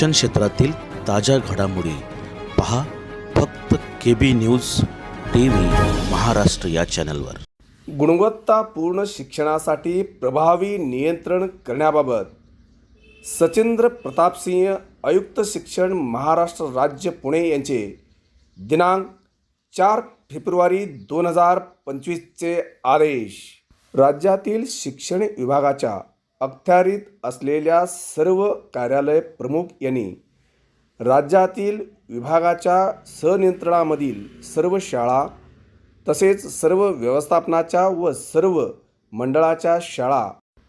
शिक्षण क्षेत्रातील ताज्या घडामोडी पहा फक्त K B news T V Maharashtra या चॅनलवर. गुणवत्तापूर्ण शिक्षणासाठी प्रभावी नियंत्रण करण्याबाबत सचिंद्र प्रतापसिंह आयुक्त शिक्षण महाराष्ट्र राज्य पुणे यांचे दिनांक चार फेब्रुवारी दोन हजार पंचवीसचे आदेश. राज्यातील शिक्षण विभागाच्या अखत्यारीत असलेल्या सर्व कार्यालय प्रमुख यांनी राज्यातील विभागाच्या संनियंत्रणामधील सर्व शाळा तसेच सर्व व्यवस्थापनाच्या व सर्व मंडळाच्या शाळा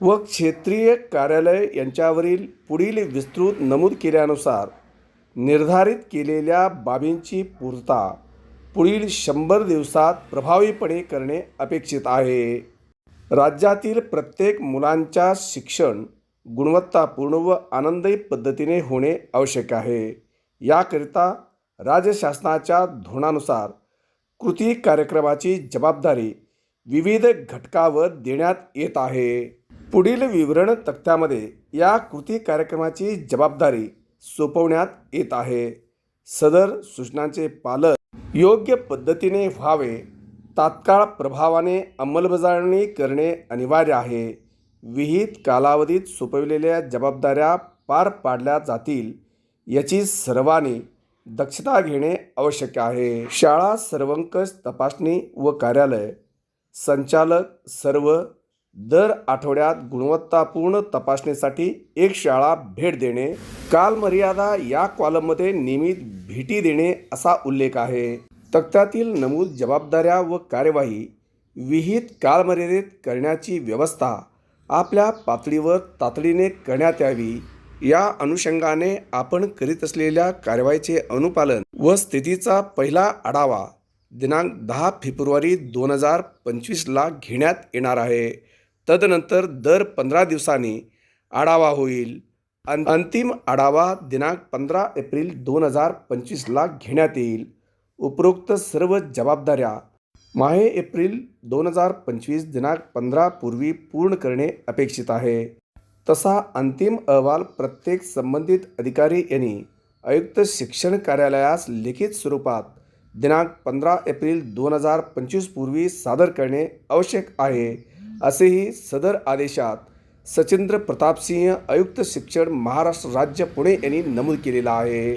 व क्षेत्रीय कार्यालय यांच्यावरील पुढील विस्तृत नमूद केल्यानुसार निर्धारित केलेल्या बाबींची पूर्तता पुढील शंभर दिवसात प्रभावीपणे करणे अपेक्षित आहे. राज्यातील प्रत्येक मुलांच्या शिक्षण गुणवत्तापूर्ण व आनंददायी पद्धतीने होणे आवश्यक आहे. याकरिता राज्य शासनाच्या धोरणानुसार कृती कार्यक्रमाची जबाबदारी विविध घटकावर देण्यात येत आहे. पुढील विवरण तक्त्यामध्ये या कृती कार्यक्रमाची जबाबदारी सोपवण्यात येत आहे. सदर सूचनांचे पालन योग्य पद्धतीने व्हावे तात्काळ प्रभावाने अंमलबजावणी करणे अनिवार्य आहे. विहित कालावधीत सोपविलेल्या जबाबदाऱ्या पार पाडल्या जातील याची सर्वांनी दक्षता घेणे आवश्यक आहे. शाळा सर्वंकष तपासणी व कार्यालय संचालक सर्व दर आठवड्यात गुणवत्तापूर्ण तपासणीसाठी एक शाळा भेट देणे कालमर्यादा या कॉलममध्ये नियमित भेटी देणे असा उल्लेख आहे. तक्त्यातील नमूद जबाबदाऱ्या व कार्यवाही विहित कालमर्यादेत करण्याची व्यवस्था आपल्या पातळीवर तातडीने करण्यात यावी या अनुषंगाने आपण करीत असलेल्या कारवाईचे अनुपालन व स्थितीचा पहिला आढावा दिनांक दहा फेब्रुवारी दोन हजार पंचवीसला घेण्यात येणार आहे. तदनंतर दर पंधरा दिवसांनी आढावा होईल. अन अंतिम आढावा दिनांक पंधरा एप्रिल दोन हजार पंचवीसला घेण्यात येईल. उपरोक्त सर्व जबाबदाऱ्या माहे एप्रिल दोन हजार पंचवीस दिनांक पंधरा पूर्वी पूर्ण करणे अपेक्षित आहे. तसा अंतिम अहवाल प्रत्येक संबंधित अधिकारी यांनी आयुक्त शिक्षण कार्यालयास लिखित स्वरूपात दिनांक पंधरा एप्रिल दोन हजार पंचवीस पूर्वी सादर करणे आवश्यक आहे असेही सदर आदेशात सचिंद्र प्रतापसिंह आयुक्त शिक्षण महाराष्ट्र राज्य पुणे यांनी नमूद केलेलं आहे.